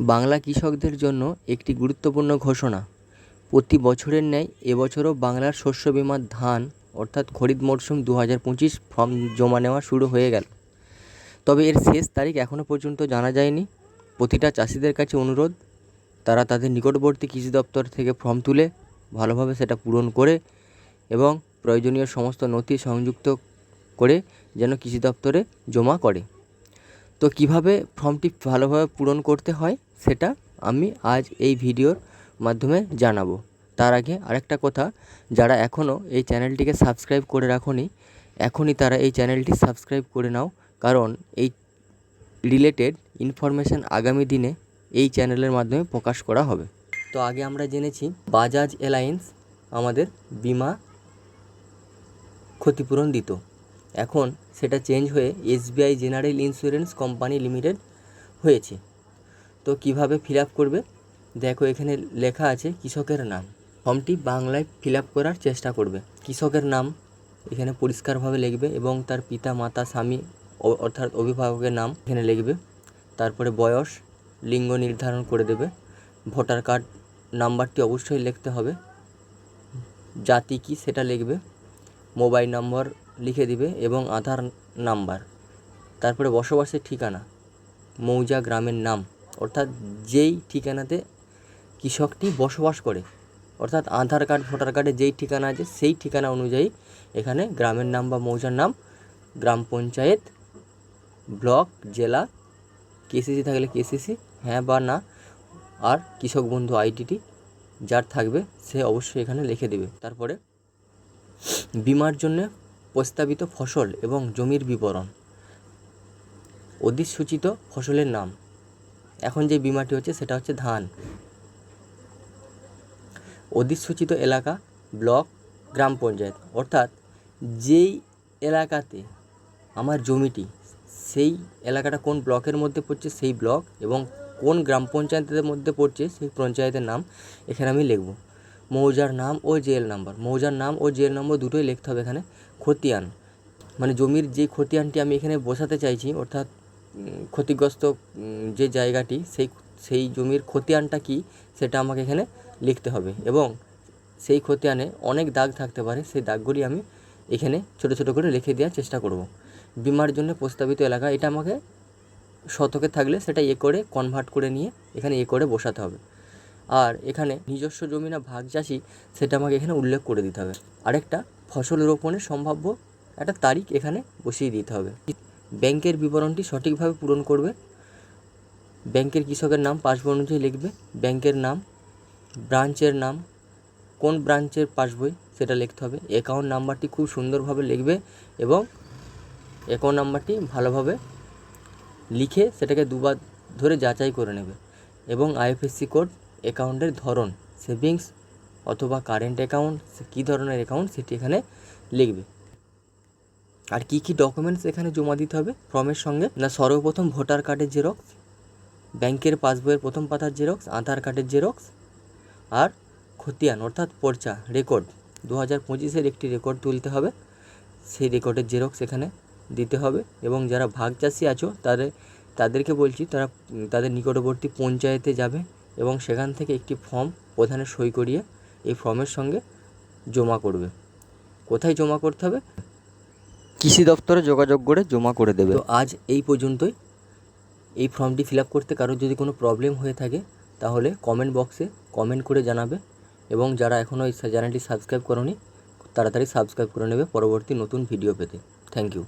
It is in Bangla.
বাংলা কৃষকদের জন্য একটি গুরুত্বপূর্ণ ঘোষণা। প্রতি বছরের ন্যায় এবছরও বাংলার শস্য বিমার ধান, অর্থাৎ খরিদ মরশুম দু হাজার পঁচিশ ফর্ম জমা নেওয়া শুরু হয়ে গেল। তবে এর শেষ তারিখ এখনও পর্যন্ত জানা যায়নি। প্রতিটা চাষিদের কাছে অনুরোধ, তারা তাদের নিকটবর্তী কৃষি দপ্তর থেকে ফর্ম তুলে ভালোভাবে সেটা পূরণ করে এবং প্রয়োজনীয় সমস্ত নথি সংযুক্ত করে যেন কৃষি দপ্তরে জমা করে। তো কীভাবে ফর্মটি ভালোভাবে পূরণ করতে হয় সেটা আমি আজ এই ভিডিওর মাধ্যমে জানাব। তার আগে আরেকটা কথা, যারা এখনও এই চ্যানেলটিকে সাবস্ক্রাইব করে রাখোনি, এখনই তারা এই চ্যানেলটি সাবস্ক্রাইব করে নাও, কারণ এই রিলেটেড ইনফরমেশান আগামী দিনে এই চ্যানেলের মাধ্যমে প্রকাশ করা হবে। তো আগে আমরা জেনেছি, বাজাজ এলায়েন্স আমাদের বিমা ক্ষতিপূরণ দিত। এখন সেটা চেঞ্জ হয়ে SBI general insurance company limited হয়েছে। তো কীভাবে ফিল আপ করবে? দেখো এখানে লেখা আছে কৃষকের নাম। ফর্মটি বাংলায় ফিল আপ করার চেষ্টা করবে। কৃষকের নাম এখানে পরিষ্কারভাবে লিখবে এবং তার পিতা, মাতা, স্বামী অর্থাৎ অভিভাবকের নাম এখানে লিখবে। তারপরে বয়স, লিঙ্গ নির্ধারণ করে দেবে। ভোটার কার্ড নাম্বারটি অবশ্যই লিখতে হবে। জাতি কি সেটা লিখবে। মোবাইল নম্বর লিখে দিবে এবং আধার নাম্বার, তারপরে বসবাসের ঠিকানা, মৌজা গ্রামের নাম, অর্থাৎ যেই ঠিকানাতে কৃষকটি বসবাস করে, অর্থাৎ আধার কার্ড, ভোটার কার্ডে যেই ঠিকানা আছে সেই ঠিকানা অনুযায়ী এখানে গ্রামের নাম বা মৌজার নাম, গ্রাম পঞ্চায়েত, ব্লক, জেলা, কেসিসি থাকলে কেসিসি হ্যাঁ বা না, আর কৃষক বন্ধু আইডিটি যার থাকবে সে অবশ্যই এখানে লিখে দেবে। তারপরে বিমার জন্য প্রস্তাবিত ফসল এবং জমির বিবরণ। অধিসূচিত ফসলের নাম। এখন যে বিমাটি হচ্ছে সেটা হচ্ছে ধান। অধিসূচিত এলাকা, ব্লক, গ্রাম পঞ্চায়েত। অর্থাৎ যেই এলাকাতে আমার জমিটি, সেই এলাকাটা কোন ব্লকের মধ্যে পড়ছে, সেই ব্লক এবং কোন গ্রাম পঞ্চায়েতের মধ্যে পড়ছে, সেই পঞ্চায়েতের নাম এখানে আমি লিখব। মৌজার নাম ও জেএল নাম্বার। মৌজার নাম ও জেএল নম্বর দুটোই লিখতে হবে এখানে। খতিয়ান মানে জমির যে খতিয়ানটি আমি এখানে বসাতে চাইছি, অর্থাৎ ক্ষতিগ্রস্ত যে জায়গাটি, সেই সেই জমির খতিয়ানটা কী, সেটা আমাকে এখানে লিখতে হবে এবং সেই খতিয়ানে অনেক দাগ থাকতে পারে, সেই দাগগুলি আমি এখানে ছোটো ছোটো করে লিখে দেওয়ার চেষ্টা করব। বিমার জন্য প্রস্তাবিত এলাকা, এটা আমাকে শতকে থাকলে সেটা এ করে কনভার্ট করে নিয়ে এখানে এ করে বসাতে হবে। আর এখানে নিজস্ব জমি না ভাগ চাষি সেটা আমাকে এখানে উল্লেখ করে দিতে হবে। আরেকটা ফসল রোপণের সম্ভাব্য একটা তারিখ এখানে বসিয়ে দিতে হবে। ব্যাংকের বিবরণটি সঠিকভাবে পূরণ করবে। ব্যাংকের কৃষকের নাম, পাসবই অনুযায়ী লিখবে। ব্যাংকের নাম, ব্রাঞ্চের নাম, কোন ব্রাঞ্চের পাসবই সেটা লিখতে হবে। অ্যাকাউন্ট নাম্বারটি খুব সুন্দরভাবে লিখবে এবং অ্যাকাউন্ট নাম্বারটি ভালোভাবে লিখে সেটাকে দুবার ধরে যাচাই করে নেবে এবং আইএফএসসি কোড, অ্যাকাউন্টের ধরন, সেভিংস অথবা কারেন্ট অ্যাকাউন্ট কী ধরনের অ্যাকাউন্ট সেটি এখানে লিখবে। আর কী কী ডকুমেন্টস এখানে জমা দিতে হবে ফর্মের সঙ্গে? না, সর্বপ্রথম ভোটার কার্ডের জেরক্স ব্যাংকের পাসবইয়ের প্রথম পাতার জেরক্স আধার কার্ডের জেরক্স আর খতিয়ান, অর্থাৎ পর্চা রেকর্ড দু হাজার পঁচিশের একটি রেকর্ড তুলতে হবে। সেই রেকর্ডের জেরক্স এখানে দিতে হবে। এবং যারা ভাগ চাষি আছো, তাদের, তাদেরকে বলছি, তারা, তাদের নিকটবর্তী পঞ্চায়েতে যাবে এবং সেখান থেকে একটি ফর্ম প্রধানের সই করিয়ে এই ফর্মের সঙ্গে জমা করবে। কোথায় জমা করতে হবে? কৃষি দপ্তরে যোগাযোগ করে জমা করে দেবে। তো আজ এই পর্যন্তই। এই ফর্মটি ফিল আপ করতে কারোর যদি কোনো প্রবলেম হয়ে থাকে তাহলে কমেন্ট বক্সে কমেন্ট করে জানাবে। এবং যারা এখনও এই চ্যানেলটি সাবস্ক্রাইব করনি তাড়াতাড়ি সাবস্ক্রাইব করে নেবে পরবর্তী নতুন ভিডিও পেতে। Thank you.